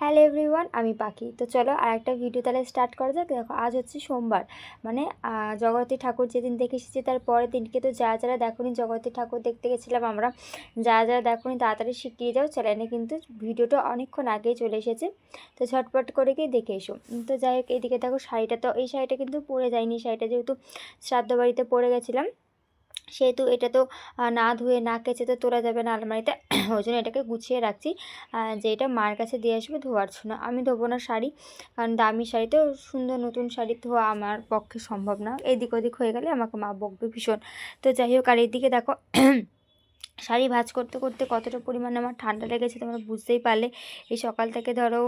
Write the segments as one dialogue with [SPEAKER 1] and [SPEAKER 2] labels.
[SPEAKER 1] Hello everyone, আমি পাখি। তো চলো আর একটা ভিডিও তাহলে স্টার্ট করা যাক। দেখো, আজ হচ্ছে সোমবার। মানে জগতী ঠাকুর যেদিন দেখে এসেছি তার পরের দিনকে তো যা যারা দেখোনি জগতী ঠাকুর দেখতে গেছিলাম আমরা যা যারা দেখোনি তাড়াতাড়ি শিখিয়ে যাও। চ্যানেলে কিন্তু ভিডিওটা অনেকক্ষণ আগেই চলে এসেছে। তো ঝটপট করে গিয়ে দেখে এসো। তো যাই হোক, এদিকে দেখো শাড়িটা তো, এই শাড়িটা কিন্তু পরে যায়নি শাড়িটা যেহেতু শ্রাদ্ধ বাড়িতে পরে গেছিলাম। সেহেতু এটা তো না ধুয়ে না কেচে তো তোলা যাবে না আলমারিতে। ওই জন্য এটাকে গুছিয়ে রাখছি। যে এটা মার কাছে দিয়ে আসবে ধোয়ার জন্য। আমি ধোবো না শাড়ি, কারণ দামি শাড়ি তো, সুন্দর নতুন শাড়ি ধোয়া আমার পক্ষে সম্ভব না। এদিক ওদিক হয়ে গেলে আমাকে মা বকবে ভীষণ। তো যাই হোক, আর এদিকে দেখো শাড়ি ভাজ করতে করতে কতটা পরিমাণে আমার ঠান্ডা লেগেছে তোমরা বুঝতেই পারলে। এই সকাল থেকে ধরো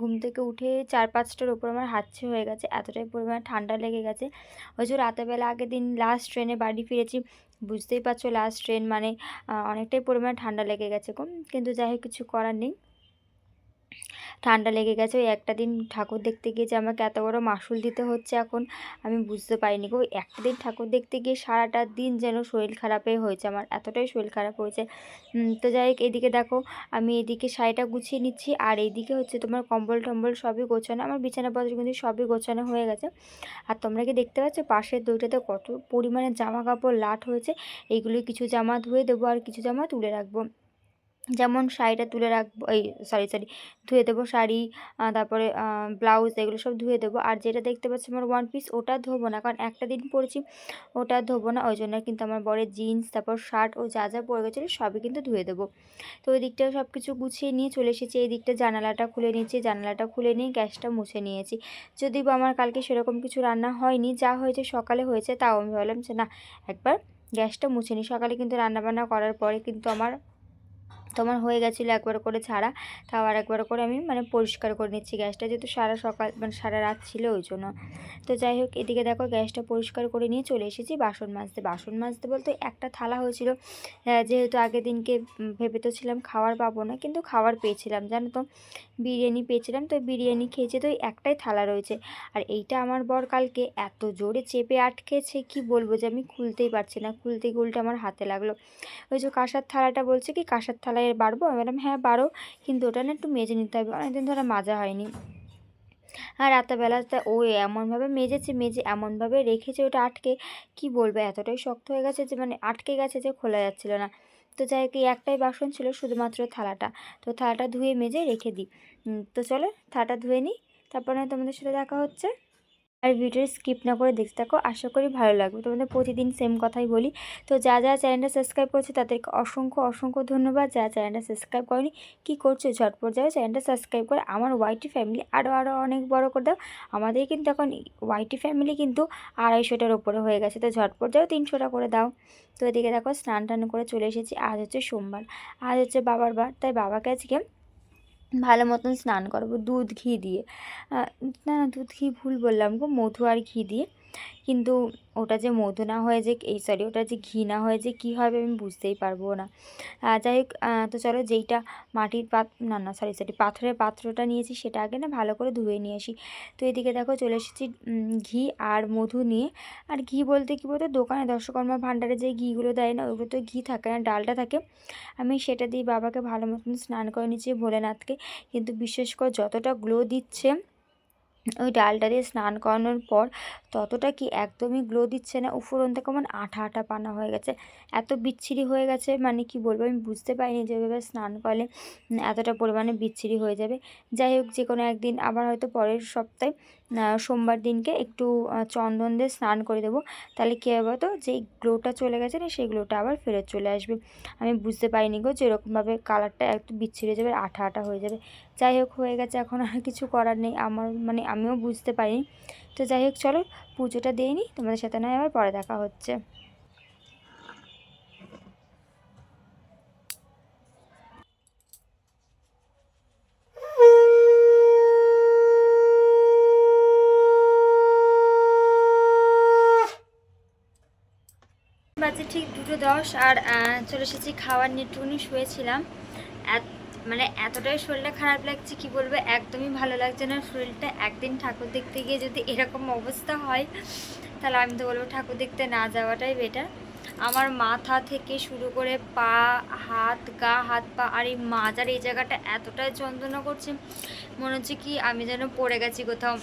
[SPEAKER 1] ঘুম থেকে উঠে চার পাঁচটার ওপর আমার হাতছে হয়ে গেছে, এতটাই পরিমাণে ঠান্ডা লেগে গেছে। যে রাতেরবেলা আগের দিন লাস্ট ট্রেনে বাড়ি ফিরেছি, বুঝতেই পারছ লাস্ট ট্রেন মানে অনেকটাই পরিমাণে ঠান্ডা লেগে গেছে কম কিন্তু যাই হোক, কিছু করার নেই। ঠান্ডা লেগে গেছে। ওই একটা দিন ঠাকুর দেখতে গিয়ে যে আমাকে এত বড় মাসুল দিতে হচ্ছে এখন, আমি বুঝতে পারিনি ওই একটা দিন ঠাকুর দেখতে গিয়ে সারাটা দিন যেন শরীর খারাপে হয়েছে, আমার এতটাই শরীর খারাপ হয়েছে। তো যাই হোক, এদিকে দেখো, আমি এদিকে শাড়িটা গুছিয়ে নিচ্ছি, আর এইদিকে হচ্ছে তোমার কম্বল টম্বল সবই গোছানো, আমার বিছানাপত্র কিন্তু সবই গোছানো হয়ে গেছে। আর তোমরা কি দেখতে পাচ্ছ, পাশের দইটাতে কত পরিমাণে জামা কাপড় লাট হয়েছে এইগুলি কিছু জামা ধুয়ে দেবো আর কিছু জামা তুলে রাখব। যেমন শাড়িটা তুলে রাখব, এই সরি সরি ধুয়ে দেবো শাড়ি তারপরে ব্লাউজ এগুলো সব ধুয়ে দেবো। আর যেটা দেখতে পাচ্ছি আমার ওয়ান পিস ওটা ধোবো না। কারণ একটা দিন পরেছি ওটা ধোবো না। ওই জন্য কিন্তু আমার বরের জিন্স তারপর শার্ট ও যা যা পরে গেছিল সবই কিন্তু ধুয়ে দেবো। তো ওই দিকটা সব কিছু গুছিয়ে নিয়ে চলে এসেছি। এই দিকটা জানালাটা খুলে নিয়েছি, জানালাটা খুলে নিয়ে গ্যাসটা মুছে নিয়েছি। যদি বা আমার কালকে সেরকম কিছু রান্না হয়নি, যা হয়েছে সকালে হয়েছে, তাও আমি ভাবলাম যে না, একবার গ্যাসটা মুছে নিই। সকালে কিন্তু রান্নাবান্না করার পরে কিন্তু আমার তোমার হয়ে গেছিল একবার করে ছাড়া। তাও আর একবার করে আমি মানে পরিষ্কার করে নিচ্ছি গ্যাসটা। যেহেতু সারা সকাল মানে সারা রাত ছিল ওই জন্য। তো যাই হোক, এদিকে দেখো গ্যাসটা পরিষ্কার করে নিয়ে চলে এসেছি বাসন মাজতে। বাসন মাজতে বলতে একটা থালা হয়েছিল। যেহেতু আগের দিনকে ভেবে তো ছিলাম খাবার পাবো না, কিন্তু খাবার পেয়েছিলাম। জানো তো, বিরিয়ানি পেয়েছিলাম। তো বিরিয়ানি খেয়েছি তো একটাই থালা রয়েছে। আর এইটা আমার বর কালকে এত জোরে চেপে আটকেছে, কি বলব যে আমি খুলতেই পারছি না। খুলতে উল্টে আমার হাতে লাগল। ওই যে কাঁসার থালাটা বলছে কি? কাঁসার থালায় বাড়বো? বললাম হ্যাঁ বাড়ো। কিন্তু ওটা না একটু মেজে নিতে হবে। অনেকদিন ধরে মাজা হয়নি। আর রাতেরবেলাতে ও এমনভাবে মেজেছে, মেজে এমনভাবে রেখেছে ওটা আটকে। কি বলব, এতটাই শক্ত হয়ে গেছে যে মানে আটকে গেছে যে, খোলা যাচ্ছিল না। তো যাই হোক একটাই বাসন ছিল শুধুমাত্র থালাটা। তো থালাটা ধুয়ে মেজে রেখে দিই। তো চলো, থালাটা ধুয়ে নিই। তারপরে তোমাদের সাথে দেখা হচ্ছে। আর ভিডিও স্কিপ না করে দেখতে থাকো। আশা করি ভালো লাগবে। তোমাদের প্রতিদিন সেম কথাই বলি। তো যা যা চ্যানেলটা সাবস্ক্রাইব করছে, তাদেরকে অসংখ্য অসংখ্য ধন্যবাদ। যা চ্যানেলটা সাবস্ক্রাইব করেনি, কী করছ? ঝটপট যাও চ্যানেলটা সাবস্ক্রাইব করে আমার ওয়াইটি ফ্যামিলি আরও আরও অনেক বড় করে দাও। আমাদের কিন্তু এখন ওয়াইটি ফ্যামিলি কিন্তু আড়াইশোটার ওপরে হয়ে গেছে। তো ঝটপট যাও, তিনশোটা করে দাও। তো এদিকে দেখো স্নান টান করে চলে এসেছি। আজ হচ্ছে সোমবার। আজ হচ্ছে বাবার বার। তাই বাবাকে আজকে ভালো মতন স্নান করব দুধ ঘি দিয়ে। না, দুধ ঘি ভুল বললাম গো, মধু আর ঘি দিয়ে। কিন্তু ওটা যে মধু না হয়ে যে, এই সরি ওটা যে ঘি না হয়ে যে কী হবে আমি বুঝতেই পারব না। যাই হোক তো চলো যেইটা মাটির পাত, না না সরি সরি পাথরের পাত্রটা নিয়েছি সেটা আগে না ভালো করে ধুয়ে নিয়ে আসি। তো এদিকে দেখো চলে এসেছি ঘি আর মধু নিয়ে। আর ঘি বলতে কী বলতো, দোকানে দর্শকর্মা ভাণ্ডারে যে ঘিগুলো দেয় না ওগুলো তো ঘি থাকে না, ডালটা থাকে। আমি সেটা দিয়ে বাবাকে ভালো মতন স্নান করে নিচ্ছি ভোলেনাথকে। কিন্তু বিশেষ করে যতটা গ্লো দিচ্ছে ওই ডালটা দিয়ে স্নান করানোর পর ততটা কি একদমই গ্লো দিচ্ছে না। উপরন্ত কেমন আঠা আঠা পানা হয়ে গেছে। এত বিচ্ছিরি হয়ে গেছে মানে কি বলব আমি বুঝতে পারিনি যে ওইভাবে স্নান করলে এতটা পরিমাণে বিচ্ছিরি হয়ে যাবে। যাই হোক যে কোনো একদিন আবার হয়তো পরের সপ্তাহে সোমবার দিনকে একটু চন্দন দিয়ে স্নান করে দেবো। তাহলে কী হবে তো যেই গ্লোটা চলে গেছে না, সেই গ্লোটা আবার ফেরত চলে আসবে। আমি বুঝতে পারিনি গো যেরকমভাবে কালারটা একটু বিচ্ছিরি যাবে আঠা আঠা হয়ে যাবে। যাই হোক, হয়ে গেছে, এখন আর কিছু করার নেই। আমার মানে আমিও বুঝতে পারিনি। তো যাই হোক, চলো পুজোটা দিয়ে নিই। তোমাদের সাথে নয়, আবার পরে দেখা হচ্ছে বাজে ঠিক দুটো দশ আর চলে এসেছি খাওয়ার নিয়ে। টুনি শুয়েছিলাম। মানে এতটাই শরীরটা খারাপ লাগছে, কি বলব? একদমই ভালো লাগছে না। শরীরটা একদিন ঠাকুর দেখতে গিয়ে যদি এরকম অবস্থা হয়, তাহলে আমি তো বলব ঠাকুর দেখতে না যাওয়াটাই বেটার আমার মাথা থেকে শুরু করে পা, হাত, গা, হাত, পা, আর এই মাজার এই জায়গাটা এতটাই যন্ত্রণা করছে, মনে হচ্ছে কি আমি যেন পড়ে গেছি কোথাও।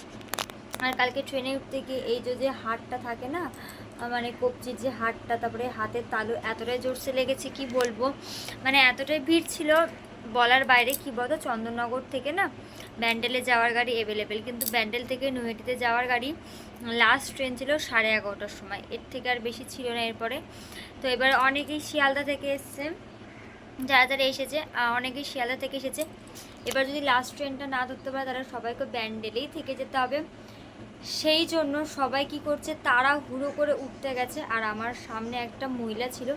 [SPEAKER 1] আর কালকে ট্রেনে উঠতে গিয়ে এই যে হাটটা থাকে না মানে কবজির যে হাটটা, তারপরে হাতের তালু, এতটাই জোরসে লেগেছে, কি বলব? মানে এতটাই ভিড় ছিল বলার বাইরে, কি বলতো, চন্দননগর থেকে না, ব্যান্ডেলে যাওয়ার গাড়ি অ্যাভেলেবেল কিন্তু ব্যান্ডেল থেকে নৈহাটিতে যাওয়ার গাড়ি লাস্ট ট্রেন ছিল সাড়ে এগারোটার সময়। এর থেকে আর বেশি ছিল না এরপরে। তো এবার অনেকেই শিয়ালদা থেকে এসছে। যারা যারা এসেছে অনেকেই শিয়ালদা থেকে এসেছে। এবার যদি লাস্ট ট্রেনটা না ধরতে পারে তারা সবাইকে ব্যান্ডেলেই থেকে যেতে হবে। সেই জন্য সবাই কি করছে, তারা হুড়ো করে উঠতে গেছে। আর আমার সামনে একটা মহিলা ছিল।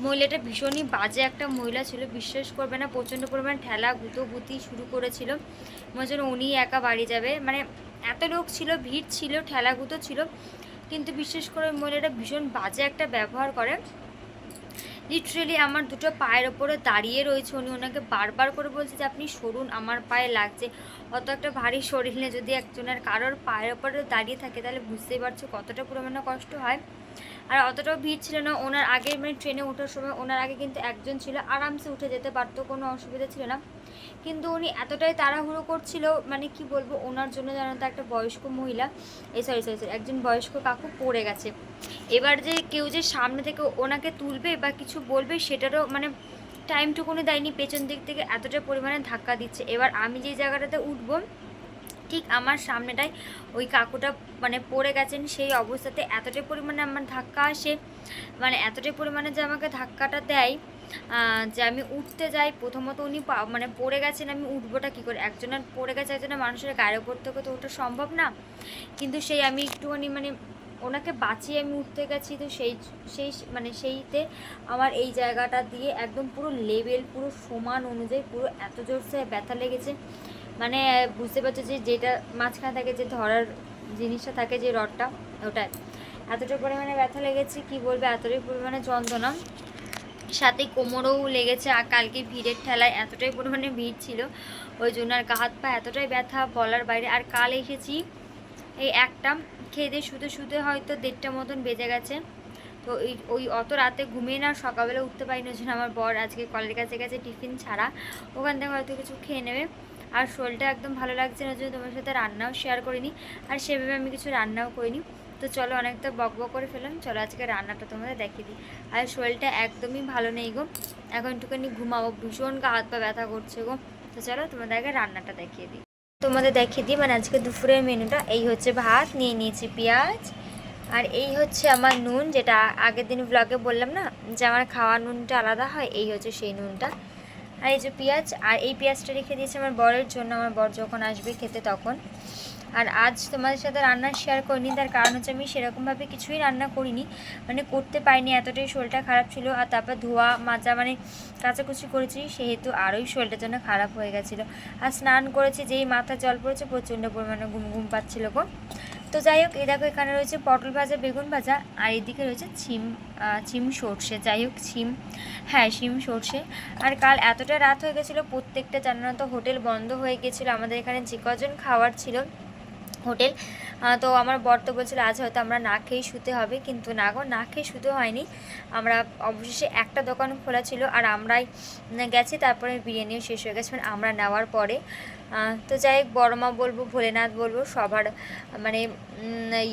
[SPEAKER 1] মহিলাটা ভীষণই বাজে একটা মহিলা ছিল। বিশ্বাস করবে না, প্রচণ্ড পরিমাণ ঠেলা গুতো গুতি শুরু করেছিল। মনে হচ্ছিল উনি একা বাড়ি যাবে। মানে এত লোক ছিল, ভিড় ছিল, ঠেলা গুতো ছিল। কিন্তু বিশেষ করে মহিলাটা ভীষণ বাজে একটা ব্যবহার করে। লিটারেলি আমার দুটো পায়ের ওপরে দাঁড়িয়ে রয়েছে। উনি ওনাকে বারবার করে বলছে যে, আপনি সরুন, আমার পায়ে লাগছে। অত একটা ভারী শরীর নিয়ে যদি একজনের কারোর পায়ের ওপরে দাঁড়িয়ে থাকে, তাহলে বুঝতেই পারছ কতটা পরিমাণে কষ্ট হয়। আর অতটাও ভিড় ছিল না। ওনার আগে মানে ট্রেনে ওঠার সময় ওনার আগে কিন্তু একজন ছিল, আরামসে উঠে যেতে পারতো, কোনো অসুবিধা ছিল না। কিন্তু উনি এতটাই তাড়াহুড়ো করছিল মানে কি বলব, ওনার জন্য জানো তো একটা বয়স্ক মহিলা, এই সরি সরি সরি একজন বয়স্ক কাকু পড়ে গেছে। এবার যে কেউ যে সামনে থেকে ওনাকে তুলবে বা কিছু বলবে, সেটারও মানে টাইমটুকুনি দেয়নি, পেছন দিক থেকে এতটা পরিমাণে ধাক্কা দিচ্ছে। এবার আমি যে জায়গাটাতে উঠবো, ঠিক আমার সামনেটাই ওই কাকুটা মানে পড়ে গেছেন, সেই অবস্থাতে এতটাই পরিমাণে আমার ধাক্কা আসে মানে এতটাই পরিমাণে যে আমাকে ধাক্কাটা দেয় যে আমি উঠতে যাই, প্রথমত উনি মানে পড়ে গেছেন আমি উঠবোটা কী করে? একজনের পড়ে গেছে একজনের মানুষের গায়ের ওপর থেকে তো ওঠা সম্ভব না। কিন্তু সেই আমি একটুখানি মানে ওনাকে বাঁচিয়ে আমি উঠতে গেছি, তো সেই সেই মানে সেইতে আমার এই জায়গাটা দিয়ে একদম পুরো লেভেল পুরো সমান অনুযায়ী পুরো এত জোরসে ব্যথা লেগেছে। মানে বুঝতে পারছ যে যেটা মাঝখানে থাকে, যে ধরার জিনিসটা থাকে, যে রডটা, ওটাই। এতটা পরিমাণে ব্যথা লেগেছে, কি বলবে, এতটাই পরিমাণে যন্ত্রণা। সাথে কোমরও লেগেছে আর কালকে ভিড়ের ঠেলায় এতটাই পরিমাণে ভিড় ছিল, ওই জন্য আর হাত পা এতটাই ব্যথা বলার বাইরে। আর কাল এসেছি এই একটা, খেয়ে দিয়ে শুতে হয়তো দেড়টা মতন বেজে গেছে। তো ওই ওই অত রাতে ঘুমিয়ে না সকালবেলা উঠতে পারিনি, ওই জন্য আমার বর আজকে কলের কাছে গেছে টিফিন ছাড়া। ওখান থেকে হয়তো কিছু খেয়ে নেবে। আর শরীরটা একদম ভালো লাগছে না জন্য তোমার সাথে রান্নাও শেয়ার করিনি। আর সেভাবে আমি কিছু রান্নাও করিনি। তো চলো অনেকটা বক বক করে ফেললাম। চলো আজকে রান্নাটা তোমাদের দেখিয়ে দিই। আর শরীরটা একদমই ভালো নেই গো। এখন একটুখানি ঘুমাবো। ভীষণ গা হাত পা ব্যথা করছে গো। তো চলো তোমাদের আগে রান্নাটা দেখিয়ে দিই। তোমাদের দেখিয়ে দিই মানে আজকে দুপুরের মেনুটা। এই হচ্ছে ভাত, নিয়ে নিয়েছি পেঁয়াজ। আর এই হচ্ছে আমার নুন, যেটা আগের দিন ব্লগে বললাম না, যে আমার খাওয়া নুনটা আলাদা হয়, এই হচ্ছে সেই নুনটা। আর এই যে পেঁয়াজ, আর এই পেঁয়াজটা রেখে দিয়েছি আমার বরের জন্য। আমার বর যখন আসবে খেতে তখন। আর আজ তোমাদের সাথে রান্না শেয়ার করিনি, তার কারণ হচ্ছে আমি সেরকমভাবে কিছুই রান্না করিনি। মানে করতে পারিনি, এতটাই শরীরটা খারাপ ছিল আর তারপর ধোয়া, মাজা মানে কাচাকুচি করেছি, সেহেতু আরোই শরীরটার জন্য খারাপ হয়ে গেছিল। আর স্নান করেছি, যেই মাথা জল পড়েছে, প্রচণ্ড পরিমাণে ঘুম ঘুম পাচ্ছিল গো। তো যাই হোক, এই দেখো এখানে রয়েছে পটল ভাজা, বেগুন ভাজা, আর এদিকে রয়েছে ছিম ছিম সর্ষে, যাই হোক ছিম হ্যাঁ শিম সর্ষে। আর কাল এতটা রাত হয়ে গেছিল, প্রত্যেকটা জানানো তো হোটেল বন্ধ হয়ে গেছিল, আমাদের এখানে যে কজন খাওয়ার ছিল হোটেল। তো আমার বর তো বলছিল, আজ হয়তো আমরা না খেয়েই শুতে হবে। কিন্তু না গো, না খেয়ে শুতে হয়নি। আমরা অবশেষে একটা দোকান খোলা ছিল আর আমরাই গেছি, তারপরে বিরিয়ানিও শেষ হয়ে গেছে মানে আমরা নেওয়ার পরে। তো যাই হোক, বড়মা বলব, ভোলেনাথ বলব, সবার মানে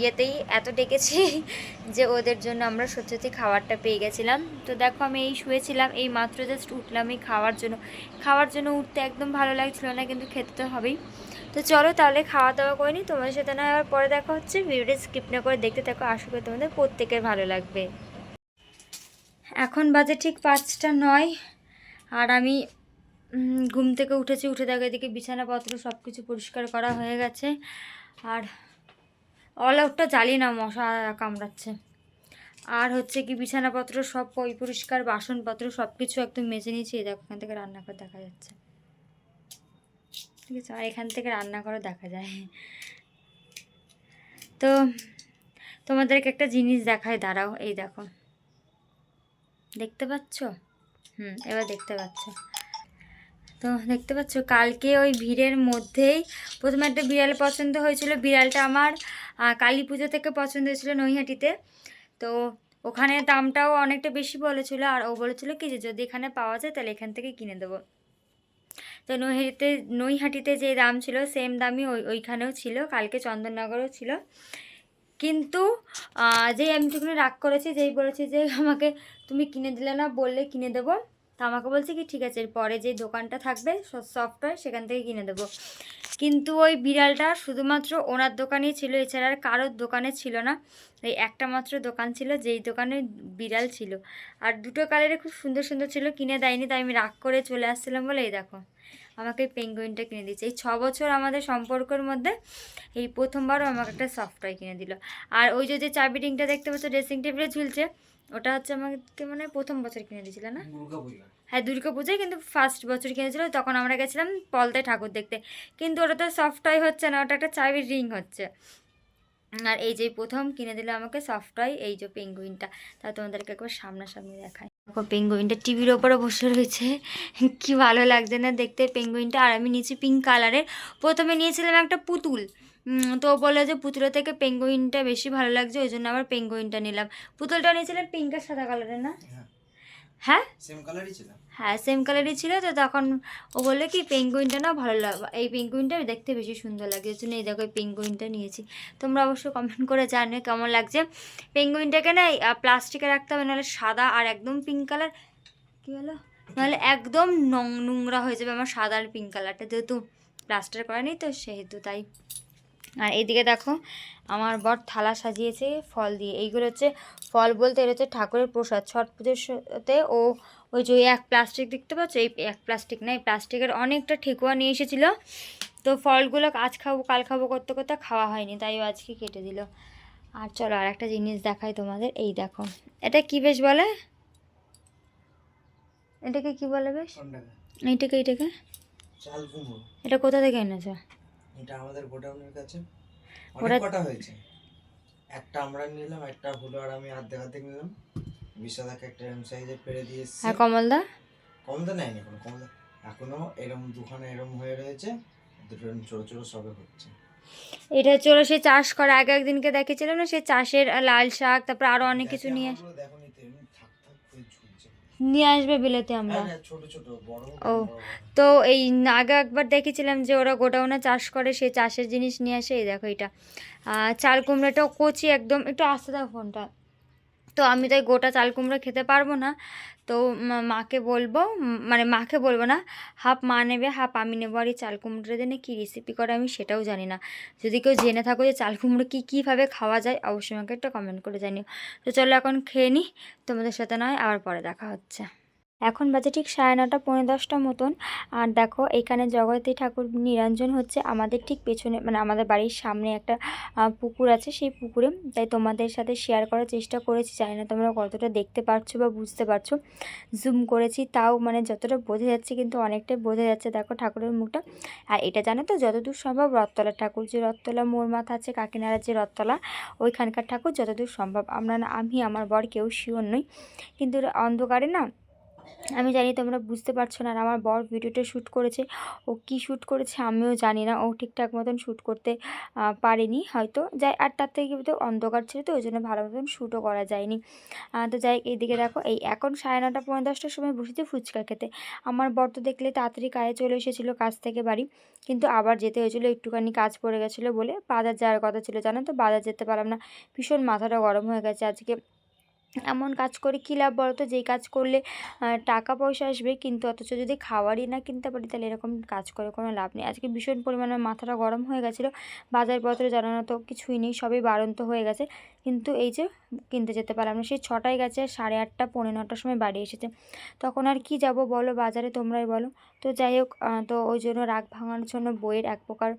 [SPEAKER 1] ইয়েতেই এত ডেকেছি যে ওদের জন্য আমরা সত্যি সত্যি খাবারটা পেয়ে গেছিলাম। তো দেখো, আমি এই শুয়েছিলাম, এই মাত্র জাস্ট উঠলাম এই খাওয়ার জন্য। খাওয়ার জন্য উঠতে একদম ভালো লাগছিল না, কিন্তু খেতে তো হবেই। তো চলো তাহলে খাওয়া দাওয়া করে নিই। তোমাদের সাথে না আবার পরে দেখা হচ্ছে। ভিডিওটা স্কিপ না করে দেখতে থাকো। আশা করি তোমাদের প্রত্যেকের ভালো লাগবে। এখন বাজে ঠিক পাঁচটা নয়। আর আমি ঘুম থেকে উঠেছি। উঠে দেখো এদিকে বিছানাপত্র সব কিছু পরিষ্কার করা হয়ে গেছে। আর অল আউটটা জ্বালিয়ে না, মশা কামড়াচ্ছে। আর হচ্ছে কি বিছানাপত্র সব পরিষ্কার বাসনপত্র সব কিছু একদম মেজে নিয়েছি। এই দেখো, এখান থেকে রান্নাঘর দেখা যাচ্ছে। ঠিক আছে, আর এখান থেকে রান্না রান্নাঘরও দেখা যায়। তো তোমাদেরকে একটা জিনিস দেখায় দাঁড়াও, এই দেখো। দেখতে পাচ্ছ? হুম, এবার দেখতে পাচ্ছ। তো দেখতে পাচ্ছ, কালকে ওই ভিড়ের মধ্যেই প্রথমে একটা বিড়াল পছন্দ হয়েছিল। বিড়ালটা আমার কালী পুজো থেকে পছন্দ হয়েছিল নৈহাটিতে। তো ওখানে দামটাও অনেকটা বেশি বলেছিল, আর ও বলেছিল কি যে, যদি এখানে পাওয়া যায় তাহলে এখান থেকে কিনে দেবো। তো নৈহাটিতে নৈহাটিতে যে দাম ছিল সেম দামই ওই, ওইখানেও ছিল, কালকে চন্দননগরও ছিল। কিন্তু যেই আমি একটুখানি রাগ করেছি, যেই বলেছি যে আমাকে, তুমি কিনে দিলে না, বললে কিনে দেবো। তা আমাকে বলছে কি, ঠিক আছে পরে যে দোকানটা থাকবে সফটওয়্যার সেখান থেকে কিনে দেবো। কিন্তু ওই বিড়ালটা শুধুমাত্র ওনার দোকানেই ছিল, এছাড়া আর কারোর দোকানে ছিল না। এই একটা মাত্র দোকান ছিল, যেই দোকানে বিড়াল ছিল। আর দুটো কালারে খুব সুন্দর সুন্দর ছিল, কিনে দেয়নি, তাই আমি রাগ করে চলে আসছিলাম বলে, এই দেখো, আমাকে পেঙ্গুইনটা কিনে দিচ্ছে। এই ছ বছর আমাদের সম্পর্কের মধ্যে এই প্রথমবারও আমাকে একটা সফটওয়্যার কিনে দিল। আর ওই যে চাবি রিংটা দেখতে পাচ্ছ ড্রেসিং টেবিলে ঝুলছে ওটা হচ্ছে আমাকে মানে প্রথম বছর কিনে দিয়েছিল না? হ্যাঁ দুর্গা পুজোয় কিন্তু ফার্স্ট বছর কিনেছিল তখন আমরা গেছিলাম পলতায় ঠাকুর দেখতে। কিন্তু ওটা তো সফট টয় হচ্ছে না ওটা একটা চাবির রিং হচ্ছে। আর এই যে প্রথম কিনে দিল আমাকে সফট টয় এই যে পেঙ্গুইনটা তা তোমাদেরকে একবার সামনাসামনি দেখায় দেখো পেঙ্গুইনটা টিভির ওপরে বসে রয়েছে। কি ভালো লাগছে না দেখতে পেঙ্গুইনটা আর আমি নিয়েছি পিঙ্ক কালারের প্রথমে নিয়েছিলাম একটা পুতুল। তো ও বলল যে পুতুলের থেকে পেঙ্গুইনটা বেশি ভালো লাগছে ওই জন্য আবার পেঙ্গুইনটা নিলাম। পুতুলটা নিয়েছিলাম পিঙ্ক আর সাদা কালারের না?
[SPEAKER 2] হ্যাঁ।
[SPEAKER 1] হ্যাঁ?
[SPEAKER 2] সেম কালারই ছিল।
[SPEAKER 1] হ্যাঁ সেম কালারই ছিল তো তখন ও বলল কি পেঙ্গুইনটা না ভালো লাগবে এই পেঙ্গুইনটা দেখতে বেশি সুন্দর লাগে ওই জন্য এই দেখো এই পেঙ্গুইনটা নিয়েছি। তোমরা অবশ্যই কমেন্ট করে জানিও কেমন লাগছে। পেঙ্গুইনটাকে না প্লাস্টিকে রাখতে হবে নাহলে সাদা আর একদম পিঙ্ক কালার কী হলো নাহলে একদম নং- নোংরা হয়ে যাবে আমার সাদা আর পিঙ্ক কালারটা যেহেতু প্লাস্টার করা নেই তো সেহেতু তাই। আর এইদিকে দেখো আমার বর থালা সাজিয়েছে ফল দিয়ে। এইগুলো হচ্ছে ফল বলতে এটা হচ্ছে ঠাকুরের প্রসাদ। ছট পুজোর সাথে ও ওই যে এক প্লাস্টিক দেখতে পাচ্ছ? এই এক প্লাস্টিক না এই প্লাস্টিকের অনেকটা ঠেকুয়া নিয়ে এসেছিল। তো ফলগুলো আজ খাব কাল খাব করতে করতে খাওয়া হয়নি তাই ও আজকে কেটে দিল। আর চলো আর একটা জিনিস দেখাই তোমাদের। এই দেখো এটা কি বেশ বলে? এটাকে কি বলে বেশ? এইটাকে এইটাকে? এটা কোথা থেকে এনেছো?
[SPEAKER 2] এটা আমাদের গোডাউনের কাছে। অনেক কটা হয়েছে? একটা আমরা নিলাম একটা হলো আর আমি অর্ধেক অর্ধেক নিলাম। বিশাদাকে একটা এরম সাইজের পেরে দিয়ে এসছি।
[SPEAKER 1] হ্যাঁ কমলদা?
[SPEAKER 2] কমদা নেয়নি এখন কমদা এখনও এরম দুখানা এরম হয়ে রয়েছে। দুটো ছোট ছোট সবে হচ্ছে।
[SPEAKER 1] এটা হচ্ছে ওরা সেই চাষ করে আগে একদিনকে দেখেছিলাম না সে চাষের লাল শাক তারপর আরও অনেক কিছু নিয়ে
[SPEAKER 2] দেখো
[SPEAKER 1] নিয়ে আসবে বিলেতে আমরা।
[SPEAKER 2] হ্যাঁ হ্যাঁ
[SPEAKER 1] ও। তো এই আগে একবার দেখেছিলাম যে ওরা গোডাউনে চাষ করে সে চাষের জিনিস নিয়ে আসে এই দেখো এটা চাল কুমড়াটাও কচি একদম একটু আসতে দাও ফোনটা। তো আমি তাই গোটা চাল কুমড়ো খেতে পারব না। তো মাকে বলব মানে মাকে বলব না, হাফ মা নেবে, হাফ আমি নেব। আর এই চাল কুমড়ো দিনে কী রেসিপি করে আমি সেটাও জানি না। যদি কেউ জেনে থাকো যে চাল কুমড়ো কী, কীভাবে খাওয়া যায়, অবশ্যই আমাকে একটা কমেন্ট করে জানিও। তো চলো এখন খেয়ে নিই তোমাদের সাথে নয়, আবার পরে দেখা হচ্ছে। এখন বাজে ঠিক সাড়ে নটা, পৌনে দশটা মতন। আর দেখো, এখানে জগতী ঠাকুর নিরঞ্জন হচ্ছে আমাদের ঠিক পেছনে মানে আমাদের বাড়ির সামনে একটা পুকুর আছে সেই পুকুরে। তাই তোমাদের সাথে শেয়ার করার চেষ্টা করেছি। জানি না তোমরা কতটা দেখতে পারছ বা বুঝতে পারছ। জুম করেছি, তাও মানে যতটা বোঝা যাচ্ছে কিন্তু অনেকটাই বোঝা যাচ্ছে দেখো ঠাকুরের মুখটা। আর এটা জানো তো, যতদূর সম্ভব রথতলা ঠাকুর, যে রথতলা মোর মাথা আছে কাকিনাড়ার যে রথতলা, ওইখানকার ঠাকুর যতদূর সম্ভব। আমরা না, আমি, আমার বর কেউ শিওর নই। কিন্তু অন্ধকারে না আমি জানি তোমরা বুঝতে পারছ না, আর আমার বর ভিডিওটা শ্যুট করেছে। ও কি শ্যুট করেছে আমিও জানি না, ও ঠিকঠাক মতন শ্যুট করতে পারেনি হয়তো। যাই, আর তার থেকে কিন্তু অন্ধকার ছিল তো, ওই জন্য ভালো মতন শ্যুটও করা যায়নি। তো যাই, এইদিকে দেখো, এই এখন সাড়ে নটা পনেরো দশটার সময় বসেছে ফুচকা খেতে। আমার বর তো দেখলে তাড়াতাড়ি কাজে চলে এসেছিল কাজ থেকে বাড়ি, কিন্তু আবার যেতে হয়েছিল, একটুখানি কাজ পড়ে গেছিল বলে বাজার যাওয়ার কথা ছিল, জানো তো? বাজার যেতে পারলাম না, ভীষণ মাথাটা গরম হয়ে গেছে আজকে। এমন কাজ করে কী লাভ বলো তো যেই কাজ করলে টাকা পয়সা আসবে কিন্তু অথচ যদি খাওয়ারই না কিনতে পারি তাহলে এরকম কাজ করে কোনো লাভ নেই। আজকে ভীষণ পরিমাণে মাথাটা গরম হয়ে গেছিল। বাজারপত্র জানানো তো কিছুই নেই, সবই বাড়ন্ত হয়ে গেছে। কিন্তু এই যে কিনতে যেতে পারলাম না, সেই ছটায় গেছে, সাড়ে আটটা, পৌনে নটার সময় বাড়ি এসেছে। তখন আর কি যাব বলো, বাজারে তোমরাই বলো। তো যাই হোক তো ওই জন্য রাগ ভাঙানোর জন্য বইয়ের এক প্রকার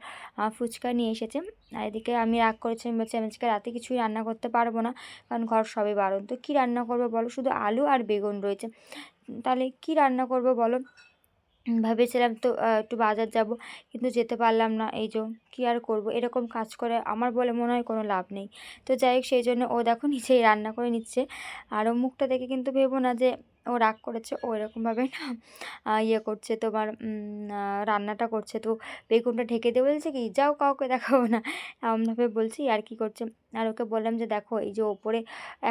[SPEAKER 1] ফুচকা নিয়ে এসেছে। আর এদিকে আমি রাগ করেছি, আমি বলছি, আমি আজকে রাতে কিছুই রান্না করতে পারব না, কারণ ঘর সবই বারণ। তো কী রান্না করব বলো, শুধু আলু আর বেগুন রয়েছে। তাহলে কি রান্না করব বলো? ভেবেছিলাম তো একটু বাজার যাব, কিন্তু যেতে পারলাম না। এই যে, কী আর করব? এরকম কাজ করে আমার বলে মনে হয় কোনো লাভ নেই। তো যাই হোক, সেই জন্য ও দেখো, নিজেই রান্না করে নিচ্ছে। আর ও মুখটা দেখে কিন্তু ভেবো না যে ও রাগ করেছে, ও এরকমভাবে না ইয়ে করছে তোমার রান্নাটা করছে। তো বেগুনটা ঢেকে দিয়ে বলছে কি, যাও কাউকে দেখাবো না। এমনভাবে বলছি, আর কি করছে? আর ওকে বললাম যে, দেখো, এই যে ওপরে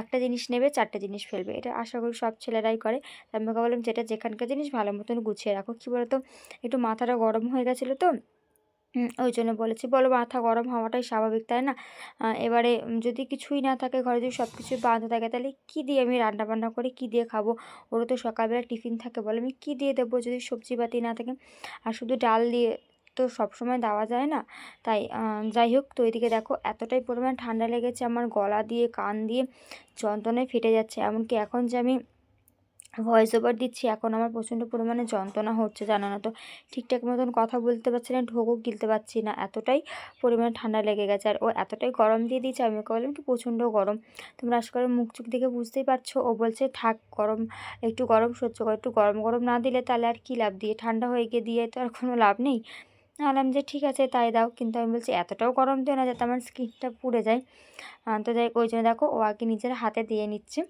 [SPEAKER 1] একটা জিনিস নেবে, চারটে জিনিস ফেলবে। এটা আশা করি সব ছেলেরাই করে। আমি ওকে বললাম, যেটা যেখানকার জিনিস ভালো মতন গুছিয়ে রাখো। কী বলো তো একটু মাথাটা গরম হয়ে গেছিল তো ওই জন্য বলেছি। বলো মাথা গরম হওয়াটাই স্বাভাবিক, তাই না? এবারে যদি কিছুই না থাকে, ঘরে যদি সব কিছুই বাঁধা থাকে, তাহলে কী দিয়ে আমি রান্না বান্না করে? কী দিয়ে খাব? ওরও তো সকালবেলা টিফিন থাকে, বলে। আমি কী দিয়ে দেবো যদি সবজি সবজিপাতি না থাকে? আর শুধু ডাল দিয়ে তো সবসময় দেওয়া যায় না? তাই যাই হোক, তো এদিকে দেখো, এতটাই পরিমাণ ঠান্ডা লেগেছে, আমার গলা দিয়ে, কান দিয়ে যন্ত্রণায় ফেটে যাচ্ছে। এমনকি এখন যে আমি ভয়েস ওভার দিচ্ছি। এখন আমার প্রচণ্ড পরিমাণে যন্ত্রণা হচ্ছে, জানো না তো। ঠিকঠাক মতন কথা বলতে পারছি না, ঢোকও গিলতে পারছি না। এতটাই পরিমাণে ঠান্ডা লেগে গেছে আর ও এতটাই গরম দিয়ে দিয়েছে, আমি ওকে বললাম কি প্রচণ্ড গরম। তোমরা আশা করে মুখ চুখ দেখে বুঝতেই পারছ। ও বলছে, থাক, গরম, একটু গরম সহ্য কর। একটু গরম গরম না দিলে তাহলে আর কী লাভ দিয়ে? ঠান্ডা হয়ে গিয়ে দিয়ে তো আর কোনো লাভ নেই? বললাম যে, ঠিক আছে, তাই দাও। কিন্তু আমি বলছি, এতটাও গরম দিও না যাতে আমার স্কিনটা পুড়ে যায়। তো যাই ওই জন্য দেখো, ও আগে নিজের হাতে দিয়ে নিচ্ছে।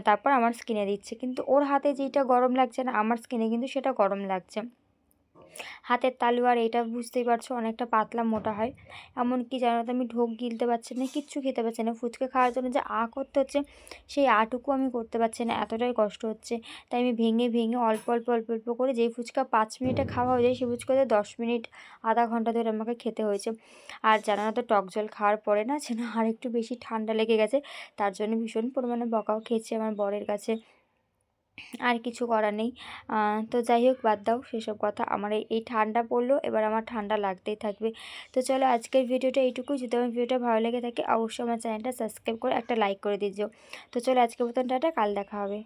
[SPEAKER 1] তারপর আমার স্কিনে দিচ্ছে। কিন্তু ওর হাতে যেটা গরম লাগছে না, আমার স্কিনে কিন্তু সেটা গরম লাগছে। হাতের তালু আর এটা বুঝতেই পারছ অনেকটা পাতলা মোটা হয়। এমনকি জানো তো আমি ঢোক গিলতে পারছি না, কিচ্ছু খেতে পারছি না। ফুচকা খাওয়ার জন্য যে আ করতে হচ্ছে, সেই আটুকু আমি করতে পারছি না, এতটাই কষ্ট হচ্ছে। তাই আমি ভেঙে ভেঙে অল্প অল্প অল্প অল্প করে যেই ফুচকা পাঁচ মিনিটে খাওয়া হয়ে যায়, সেই ফুচকাতে দশ মিনিট, আধা ঘণ্টা ধরে আমাকে খেতে হয়েছে। আর জানো না তো টক জল খাওয়ার পরে না, যেন আর একটু বেশি ঠান্ডা লেগে গেছে, তার জন্য ভীষণ পরিমাণে বকাও খেয়েছি আমার বরের কাছে। আর কিছু করার নেই। তো যাই হোক, বাদ দাও সেসব কথা। আমার এই- ঠান্ডা পড়ল, এবার আমার ঠান্ডা লাগতেই থাকবে। তো চলো আজকের ভিডিওটা এইটুকুই। যদি আমার ভিডিওটা ভালো লেগে থাকে, অবশ্যই আমার চ্যানেলটা সাবস্ক্রাইব করে একটা লাইক করে দিও। তো চলো আজকের মতন, টাটা। কাল দেখা হবে।